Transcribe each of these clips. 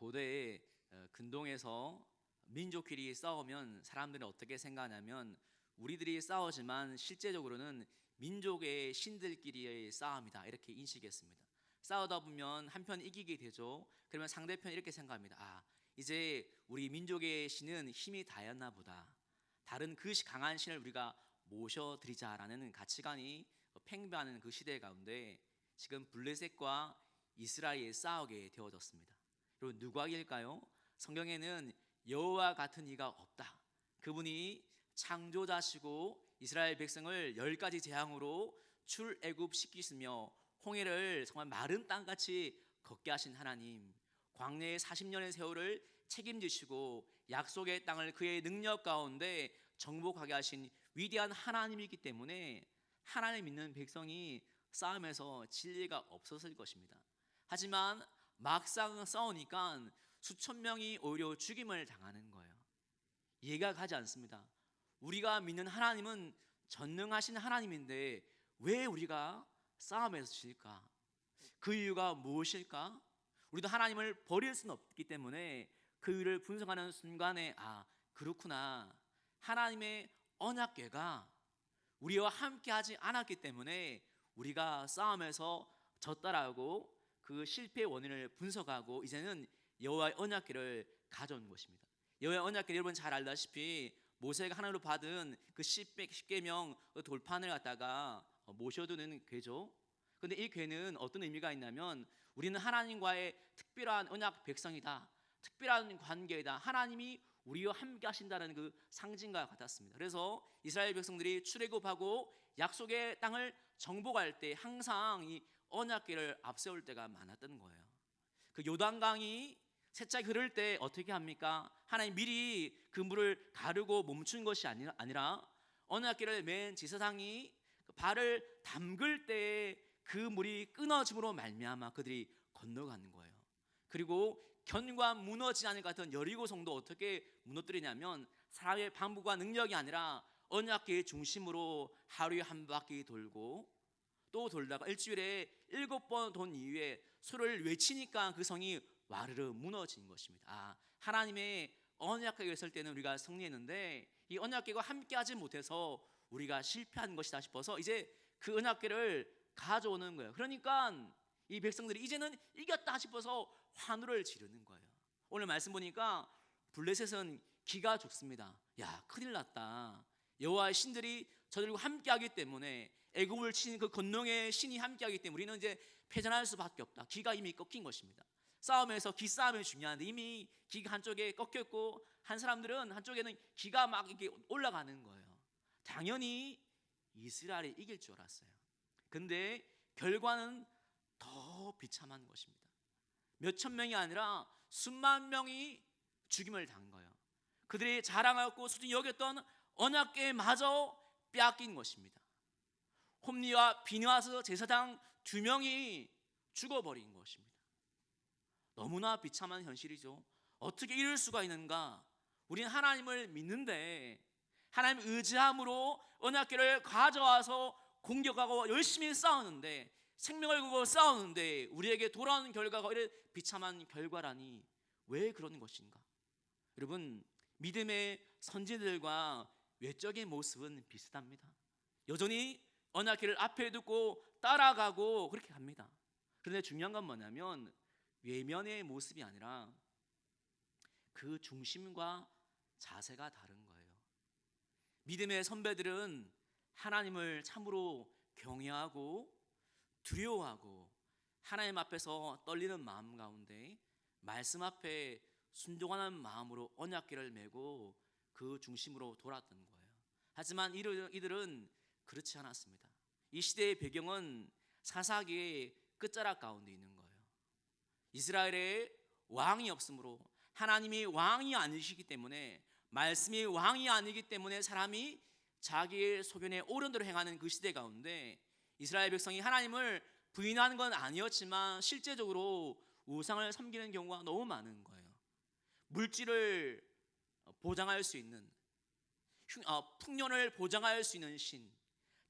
고대에 어, 근동에서 민족끼리 싸우면 사람들은 어떻게 생각하냐면 우리들이 싸우지만 실제적으로는 민족의 신들끼리의 싸움이다 이렇게 인식했습니다. 싸우다 보면 한편 이기게 되죠. 그러면 상대편 이렇게 생각합니다. 아 이제 우리 민족의 신은 힘이 다였나 보다. 다른 그 시- 강한 신을 우리가 모셔드리자라는 가치관이 팽배하는 그 시대 가운데 지금 블레셋과 이스라엘이 싸우게 되어졌습니다. 누가 이길까요? 성경에는 여호와 같은 이가 없다. 그분이 창조자시고 이스라엘 백성을 열 가지 재앙으로 출애굽 시키시며 홍해를 정말 마른 땅같이 걷게 하신 하나님, 광야의 40년의 세월을 책임지시고 약속의 땅을 그의 능력 가운데 정복하게 하신 위대한 하나님이기 때문에 하나님 믿는 백성이 싸움에서 진리가 없었을 것입니다. 하지만 막상 싸우니까 수천 명이 오히려 죽임을 당하는 거예요. 이해가 가지 않습니다. 우리가 믿는 하나님은 전능하신 하나님인데 왜 우리가 싸움에서 질까? 그 이유가 무엇일까? 우리도 하나님을 버릴 수는 없기 때문에 그 이유를 분석하는 순간에 아 그렇구나 하나님의 언약궤가 우리와 함께하지 않았기 때문에 우리가 싸움에서 졌다라고 그 실패의 원인을 분석하고 이제는 여호와의 언약궤를 가져온 것입니다. 여호와의 언약궤 여러분 잘 알다시피 모세가 하나님으로 받은 그 십계명 돌판을 갖다가 모셔두는 궤죠. 근데 이 궤는 어떤 의미가 있냐면 우리는 하나님과의 특별한 언약 백성이다. 특별한 관계이다. 하나님이 우리와 함께 하신다는 그 상징과 같았습니다. 그래서 이스라엘 백성들이 출애굽하고 약속의 땅을 정복할 때 항상 이 언약궤를 앞세울 때가 많았던 거예요. 그 요단강이 세차게 흐를 때 어떻게 합니까? 하나님 미리 그 물을 가르고 멈춘 것이 아니라, 언약궤를 맨 지사상이 그 발을 담글 때그 물이 끊어짐으로 말미암아 그들이 건너가는 거예요. 그리고 견과 무너지지 않을 것 같은 여리고 성도 어떻게 무너뜨리냐면 사람의 방법과 능력이 아니라 언약궤의 중심으로 하루에 한 바퀴 돌고 또 돌다가 일주일에 일곱 번 돈 이후에 소를 외치니까 그 성이 와르르 무너진 것입니다. 아, 하나님의 언약궤가 있을 때는 우리가 승리했는데 이 언약궤가 함께하지 못해서 우리가 실패한 것이다 싶어서 이제 그 언약궤를 가져오는 거예요. 그러니까 이 백성들이 이제는 이겼다 싶어서 환호를 지르는 거예요. 오늘 말씀 보니까 블레셋은 기가 죽습니다. 야, 큰일 났다. 여호와의 신들이 저들과 함께하기 때문에 애굽을 치는 그 건너의 신이 함께하기 때문에 우리는 이제 패전할 수밖에 없다. 기가 이미 꺾인 것입니다. 싸움에서 기 싸움이 중요한데 이미 기가 한쪽에 꺾였고 한 사람들은 한쪽에는 기가 막 이렇게 올라가는 거예요. 당연히 이스라엘이 이길 줄 알았어요. 근데 결과는 더 비참한 것입니다. 몇 천 명이 아니라 수만 명이 죽임을 당한 거예요. 그들이 자랑하고 소중히 여겼던 언약궤마저 빼앗긴 것입니다. 홈리와 비니아스 제사장 두 명이 죽어버린 것입니다. 너무나 비참한 현실이죠. 어떻게 이럴 수가 있는가? 우리는 하나님을 믿는데 하나님 의지함으로 언약궤를 가져와서 공격하고 열심히 싸우는데 생명을 걸고 싸우는데 우리에게 돌아오는 결과가 이래 비참한 결과라니 왜 그런 것인가? 여러분 믿음의 선지들과 외적인 모습은 비슷합니다. 여전히 언약궤를 앞에 두고 따라가고 그렇게 갑니다. 그런데 중요한 건 뭐냐면 외면의 모습이 아니라 그 중심과 자세가 다른 거예요. 믿음의 선배들은 하나님을 참으로 경외하고 두려워하고 하나님 앞에서 떨리는 마음 가운데 말씀 앞에 순종하는 마음으로 언약궤를 메고 그 중심으로 돌았던 거예요. 하지만 이들은 그렇지 않았습니다. 이 시대의 배경은 사사기의 끝자락 가운데 있는 거예요. 이스라엘에 왕이 없으므로 하나님이 왕이 아니시기 때문에 말씀이 왕이 아니기 때문에 사람이 자기의 소견에 옳은 대로 행하는 그 시대 가운데 이스라엘 백성이 하나님을 부인하는 건 아니었지만 실제적으로 우상을 섬기는 경우가 너무 많은 거예요. 물질을 보장할 수 있는 어, 풍년을 보장할 수 있는 신,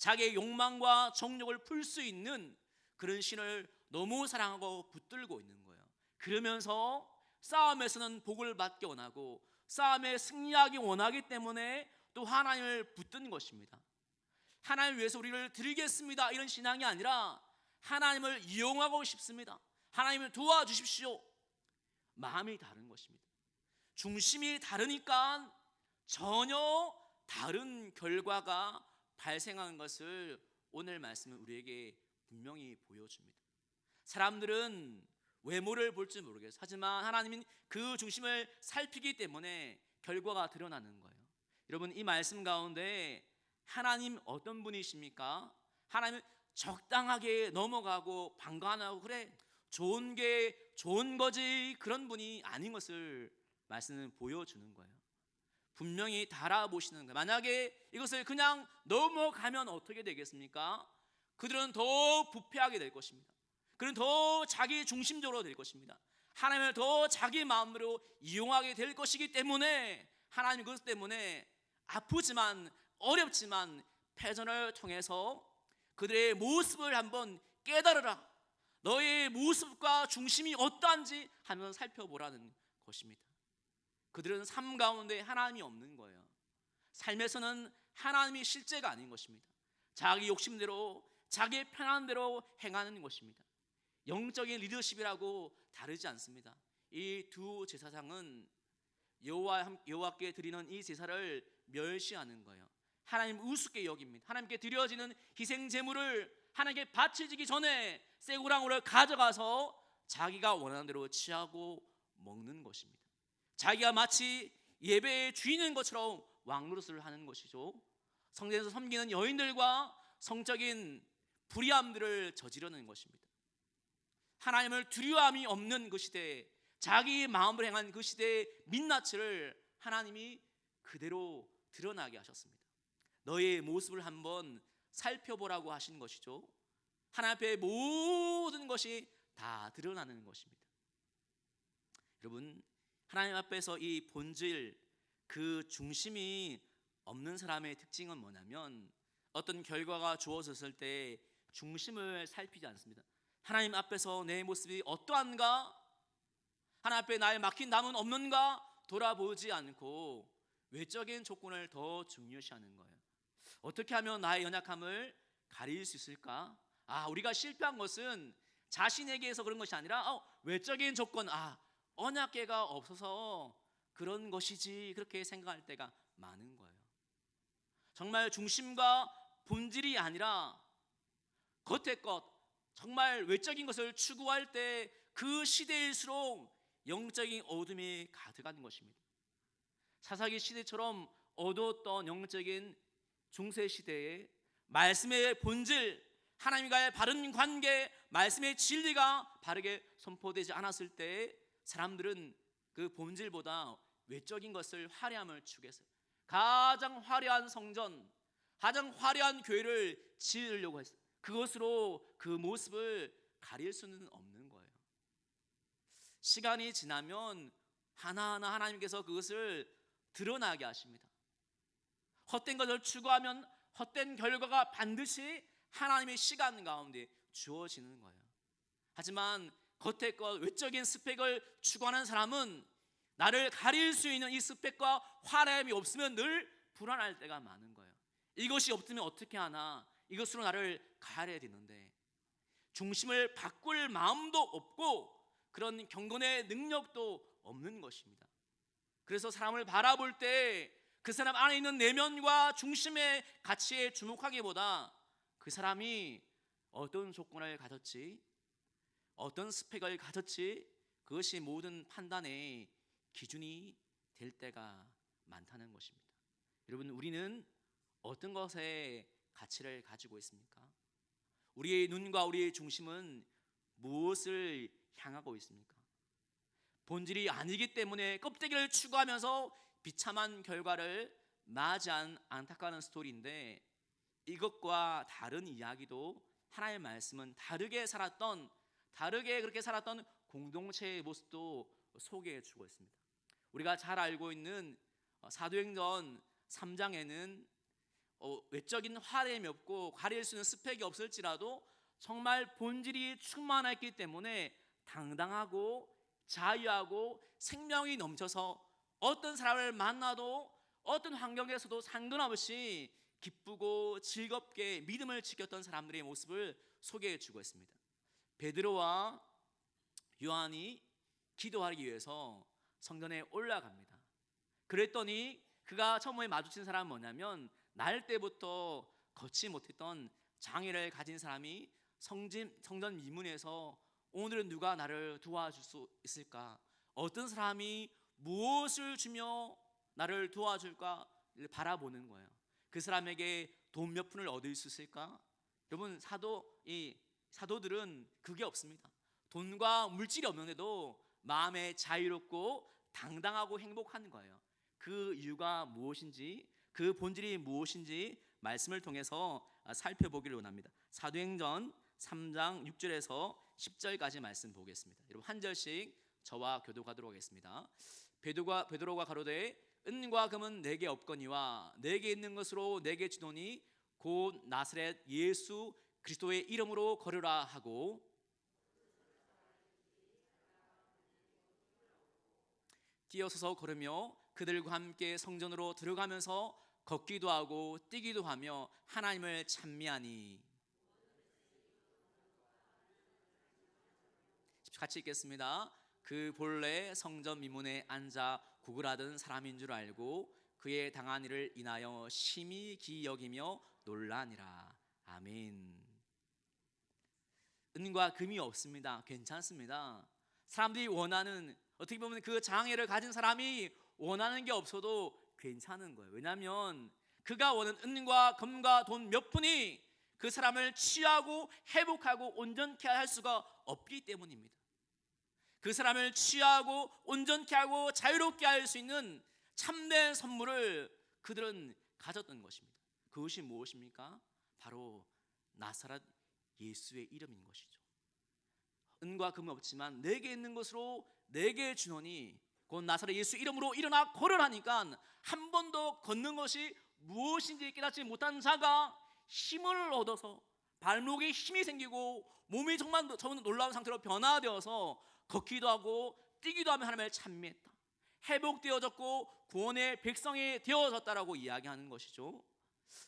자기의 욕망과 정욕을 풀 수 있는 그런 신을 너무 사랑하고 붙들고 있는 거예요. 그러면서 싸움에서는 복을 받기 원하고 싸움에 승리하기 원하기 때문에 또 하나님을 붙든 것입니다. 하나님 위해서 우리를 드리겠습니다. 이런 신앙이 아니라 하나님을 이용하고 싶습니다. 하나님을 도와주십시오. 마음이 다른 것입니다. 중심이 다르니까 전혀 다른 결과가 발생하는 것을 오늘 말씀은 우리에게 분명히 보여줍니다. 사람들은 외모를 볼줄 모르겠어요. 하지만 하나님은 그 중심을 살피기 때문에 결과가 드러나는 거예요. 여러분 이 말씀 가운데 하나님 어떤 분이십니까? 하나님 적당하게 넘어가고 방관하고 그래 좋은 게 좋은 거지 그런 분이 아닌 것을 말씀은 보여주는 거예요. 분명히 달아보시는 거예요. 만약에 이것을 그냥 넘어가면 어떻게 되겠습니까? 그들은 더 부패하게 될 것입니다. 그는 더 자기 중심적으로 될 것입니다. 하나님을 더 자기 마음으로 이용하게 될 것이기 때문에 하나님 그것 때문에 아프지만 어렵지만 패전을 통해서 그들의 모습을 한번 깨달으라. 너의 모습과 중심이 어떠한지 한번 살펴보라는 것입니다. 그들은 삶 가운데 하나님이 없는 거예요. 삶에서는 하나님이 실제가 아닌 것입니다. 자기 욕심대로 자기 편한 대로 행하는 것입니다. 영적인 리더십이라고 다르지 않습니다. 이 두 제사장은 여호와 여호와께 드리는 이 제사를 멸시하는 거예요. 하나님 우습게 여깁니다. 하나님께 드려지는 희생 제물을 하나님께 바치기 전에 쇠고랑으로 가져가서 자기가 원하는 대로 취하고 먹는 것입니다. 자기가 마치 예배의 주인인 것처럼 왕노릇을 하는 것이죠. 성전에서 섬기는 여인들과 성적인 불의함들을 저지르는 것입니다. 하나님을 두려움이 없는 그 시대에 자기 마음을 행한 그 시대의 민낯을 하나님이 그대로 드러나게 하셨습니다. 너의 모습을 한번 살펴보라고 하신 것이죠. 하나님 앞에 모든 것이 다 드러나는 것입니다. 여러분, 하나님 앞에서 이 본질, 그 중심이 없는 사람의 특징은 뭐냐면 어떤 결과가 주어졌을 때 중심을 살피지 않습니다. 하나님 앞에서 내 모습이 어떠한가? 하나님 앞에 나의 막힌 담은 없는가? 돌아보지 않고 외적인 조건을 더 중요시하는 거예요. 어떻게 하면 나의 연약함을 가릴 수 있을까? 아, 우리가 실패한 것은 자신에게서 그런 것이 아니라 어, 외적인 조건, 아, 언약계가 없어서 그런 것이지 그렇게 생각할 때가 많은 거예요. 정말 중심과 본질이 아니라 겉의 것, 정말 외적인 것을 추구할 때 그 시대일수록 영적인 어둠이 가득한 것입니다. 사사기 시대처럼 어두웠던 영적인 중세 시대에 말씀의 본질, 하나님과의 바른 관계, 말씀의 진리가 바르게 선포되지 않았을 때 사람들은 그 본질보다 외적인 것을 화려함을 추구했어요. 가장 화려한 성전, 가장 화려한 교회를 지으려고 했어요. 그것으로 그 모습을 가릴 수는 없는 거예요. 시간이 지나면 하나하나 하나님께서 그것을 드러나게 하십니다. 헛된 것을 추구하면 헛된 결과가 반드시 하나님의 시간 가운데 주어지는 거예요. 하지만 겉의 것, 외적인 스펙을 추구하는 사람은 나를 가릴 수 있는 이 스펙과 화려함이 없으면 늘 불안할 때가 많은 거예요. 이것이 없으면 어떻게 하나? 이것으로 나를 가려야 되는데 중심을 바꿀 마음도 없고 그런 경건의 능력도 없는 것입니다. 그래서 사람을 바라볼 때 그 사람 안에 있는 내면과 중심의 가치에 주목하기보다 그 사람이 어떤 조건을 가졌지, 어떤 스펙을 가졌지, 그것이 모든 판단의 기준이 될 때가 많다는 것입니다. 여러분, 우리는 어떤 것에 가치를 가지고 있습니까? 우리의 눈과 우리의 중심은 무엇을 향하고 있습니까? 본질이 아니기 때문에 껍데기를 추구하면서 비참한 결과를 맞이한 안타까운 스토리인데 이것과 다른 이야기도 하나의 말씀은 다르게 살았던 다르게 그렇게 살았던 공동체의 모습도 소개해 주고 있습니다. 우리가 잘 알고 있는 어, 사도행전 3장에는 어, 외적인 화려함이 없고 가릴 수 있는 스펙이 없을지라도 정말 본질이 충만했기 때문에 당당하고 자유하고 생명이 넘쳐서 어떤 사람을 만나도 어떤 환경에서도 상관없이 기쁘고 즐겁게 믿음을 지켰던 사람들의 모습을 소개해 주고 있습니다. 베드로와 요한이 기도하기 위해서 성전에 올라갑니다. 그랬더니 그가 처음에 마주친 사람은 뭐냐면 날 때부터 걷지 못했던 장애를 가진 사람이 성진, 성전 미문에서 오늘은 누가 나를 도와줄 수 있을까? 어떤 사람이 무엇을 주며 나를 도와줄까를 바라보는 거예요. 그 사람에게 돈 몇 푼을 얻을 수 있을까? 여러분 사도 이 사도들은 그게 없습니다. 돈과 물질이 없는데도 마음에 자유롭고 당당하고 행복한 거예요. 그 이유가 무엇인지 그 본질이 무엇인지 말씀을 통해서 살펴보기를 원합니다. 사도행전 3장 6절에서 10절까지 말씀 보겠습니다. 여러분 한 절씩 저와 교도하도록 하겠습니다. 베드로가 베드로가 가로되 은과 금은 내게 없거니와 내게 있는 것으로 내게 주노니 곧 나사렛 예수 그리스도의 이름으로 걸으라 하고 뛰어서서 걸으며 그들과 함께 성전으로 들어가면서 걷기도 하고 뛰기도 하며 하나님을 찬미하니 같이 읽겠습니다. 그 본래 성전 미문에 앉아 구글하던 사람인 줄 알고 그의 당한 일을 인하여 심히 기여기며 놀라니라. 아멘. 은과 금이 없습니다. 괜찮습니다. 사람들이 원하는 어떻게 보면 그 장애를 가진 사람이 원하는 게 없어도 괜찮은 거예요. 왜냐하면 그가 원하는 은과 금과 돈몇 푼이 그 사람을 취하고 회복하고 온전케 할 수가 없기 때문입니다. 그 사람을 취하고 온전케 하고 자유롭게 할 수 있는 참된 선물을 그들은 가졌던 것입니다. 그것이 무엇입니까? 바로 나사렛 예수의 이름인 것이죠. 은과 금은 없지만 내게 있는 것으로 내게 주노니 곧 나사렛 예수 이름으로 일어나 걸으라니까 한 번도 걷는 것이 무엇인지 깨닫지 못한 자가 힘을 얻어서 발목에 힘이 생기고 몸이 정말 놀라운 상태로 변화되어서 걷기도 하고 뛰기도 하며 하나님을 찬미했다. 회복되어졌고 구원의 백성이 되어졌다라고 이야기하는 것이죠.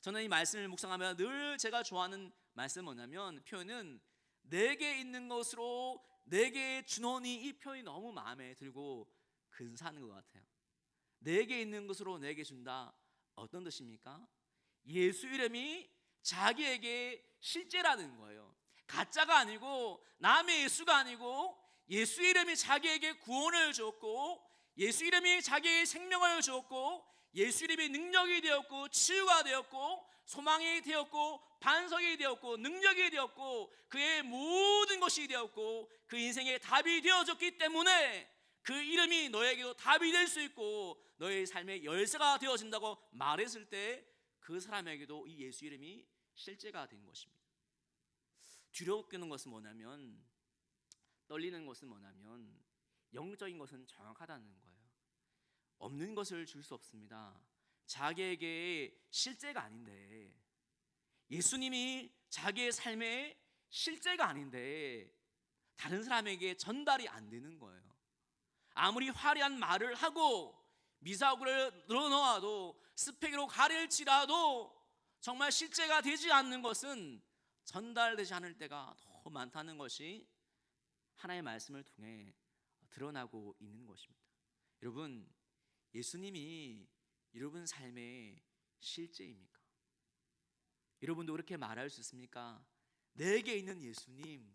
저는 이 말씀을 묵상하며 늘 제가 좋아하는 말씀 뭐냐면 표현은 내게 있는 것으로 내게 준원이 이 표현이 너무 마음에 들고 근사한 것 같아요. 내게 있는 것으로 내게 준다. 어떤 뜻입니까? 예수 이름이 자기에게 실제라는 거예요. 가짜가 아니고 남의 예수가 아니고 예수 이름이 자기에게 구원을 줬고 예수 이름이 자기의 생명을 줬고 예수 이름이 능력이 되었고 치유가 되었고 소망이 되었고 반석이 되었고 능력이 되었고 그의 모든 것이 되었고 그 인생의 답이 되어졌기 때문에 그 이름이 너에게도 답이 될 수 있고 너의 삶의 열쇠가 되어진다고 말했을 때 그 사람에게도 이 예수 이름이 실제가 된 것입니다. 두려워하는 것은 뭐냐면 떨리는 것은 뭐냐면 영적인 것은 정확하다는 거예요. 없는 것을 줄 수 없습니다. 자기에게 실제가 아닌데 예수님이 자기의 삶의 실제가 아닌데 다른 사람에게 전달이 안 되는 거예요. 아무리 화려한 말을 하고 미사구를 늘어놓아도 스펙으로 가릴지라도 정말 실제가 되지 않는 것은 전달되지 않을 때가 더 많다는 것이 하나의 말씀을 통해 드러나고 있는 것입니다. 여러분, 예수님이 여러분 삶의 실제입니까? 여러분도 그렇게 말할 수 있습니까? 내게 있는 예수님,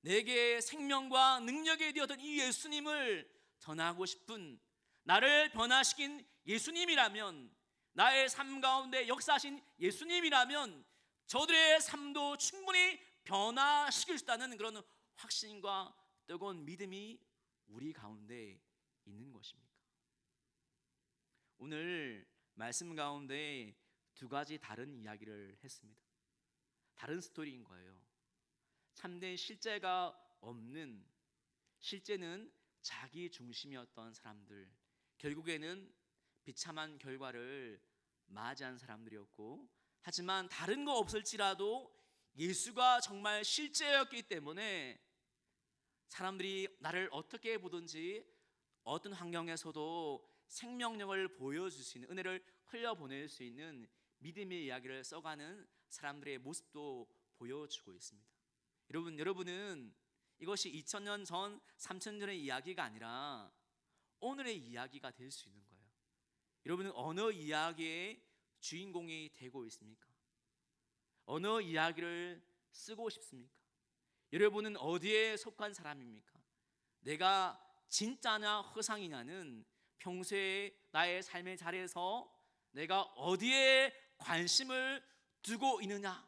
내게 생명과 능력이 되었던 이 예수님을 전하고 싶은 나를 변화시킨 예수님이라면 나의 삶 가운데 역사하신 예수님이라면 저들의 삶도 충분히 변화시킬 수 있다는 그런 확신과 뜨거운 믿음이 우리 가운데 있는 것입니까? 오늘 말씀 가운데 두 가지 다른 이야기를 했습니다. 다른 스토리인 거예요. 참된 실제가 없는 실제는 자기 중심이었던 사람들 결국에는 비참한 결과를 맞이한 사람들이었고 하지만 다른 거 없을지라도 예수가 정말 실제였기 때문에 사람들이 나를 어떻게 보든지 어떤 환경에서도 생명력을 보여줄 수 있는 은혜를 흘려보낼 수 있는 믿음의 이야기를 써가는 사람들의 모습도 보여주고 있습니다. 여러분, 여러분은 이것이 2000년 전, 3000년 전의 이야기가 아니라 오늘의 이야기가 될 수 있는 거예요. 여러분은 어느 이야기의 주인공이 되고 있습니까? 어느 이야기를 쓰고 싶습니까? 여러분은 어디에 속한 사람입니까? 내가 진짜냐 허상이냐는 평소에 나의 삶의 자리에서 내가 어디에 관심을 두고 있느냐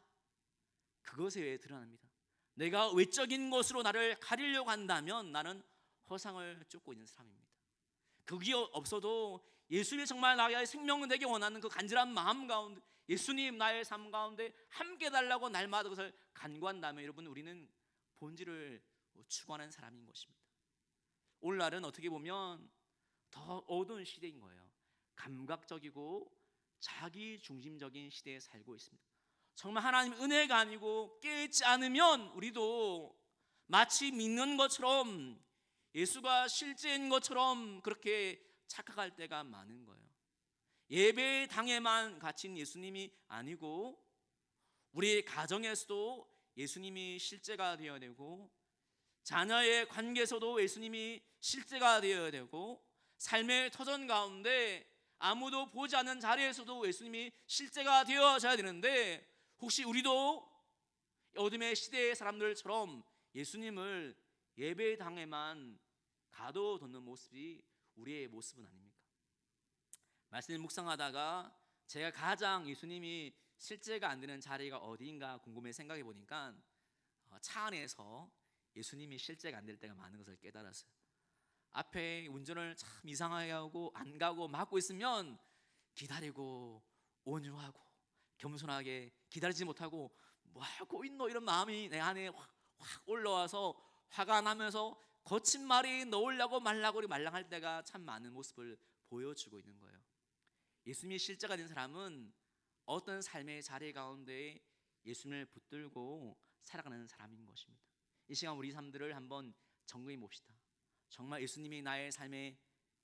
그것에 드러납니다. 내가 외적인 것으로 나를 가리려고 한다면 나는 허상을 쫓고 있는 사람입니다. 그게 없어도 예수님이 정말 나의 생명 되게 원하는 그 간절한 마음 가운데 예수님 나의 삶 가운데 함께 달라고 날마다 그것을 간구한다면 여러분 우리는 본질을 추구하는 사람인 것입니다. 오늘날은 어떻게 보면 더 어두운 시대인 거예요. 감각적이고 자기 중심적인 시대에 살고 있습니다. 정말 하나님 은혜가 아니고 깨지 않으면 우리도 마치 믿는 것처럼 예수가 실제인 것처럼 그렇게 착각할 때가 많은 거예요. 예배 당에만 갇힌 예수님이 아니고 우리 가정에서도 예수님이 실제가 되어야 되고 자녀의 관계에서도 예수님이 실제가 되어야 되고 삶의 터전 가운데 아무도 보지 않는 자리에서도 예수님이 실제가 되어져야 되는데 혹시 우리도 어둠의 시대의 사람들처럼 예수님을 예배당에만 가둬놓는 모습이 우리의 모습은 아닙니까? 말씀을 묵상하다가 제가 가장 예수님이 실제가 안 되는 자리가 어디인가 궁금해 생각해 보니까 어, 차 안에서 예수님이 실제가 안 될 때가 많은 것을 깨달았어요. 앞에 운전을 참 이상하게 하고 안 가고 막고 있으면 기다리고 온유하고 겸손하게 기다리지 못하고 뭐 하고 있노 이런 마음이 내 안에 확, 확 올라와서 화가 나면서 거친 말이 넣으려고 말라고 말랑할 때가 참 많은 모습을 보여주고 있는 거예요. 예수님이 실제가 된 사람은 어떤 삶의 자리 가운데 예수님을 붙들고 살아가는 사람인 것입니다. 이 시간 우리 삶들을 한번 점검해 봅시다. 정말 예수님이 나의 삶의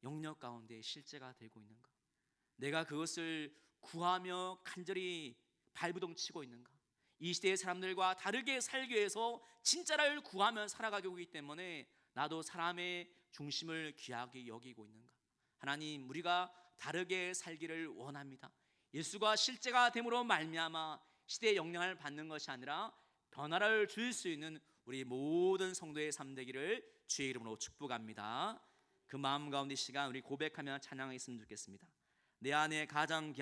영역 가운데 실제가 되고 있는가? 내가 그것을 구하며 간절히 발부동 치고 있는가? 이 시대의 사람들과 다르게 살기 위해서 진짜를 구하며 살아가고 때문에 나도 사람의 중심을 귀하게 여기고 있는가? 하나님, 우리가 다르게 살기를 원합니다. 예수가 실제가 됨으로 말미암아 시대의 영향을 받는 것이 아니라 변화를 줄 수 있는 우리 모든 성도의 삶 되기를 주의 이름으로 축복합니다. 그 마음 가운데 이 시간 우리 고백하며 찬양했으면 좋겠습니다. 내 안에 가장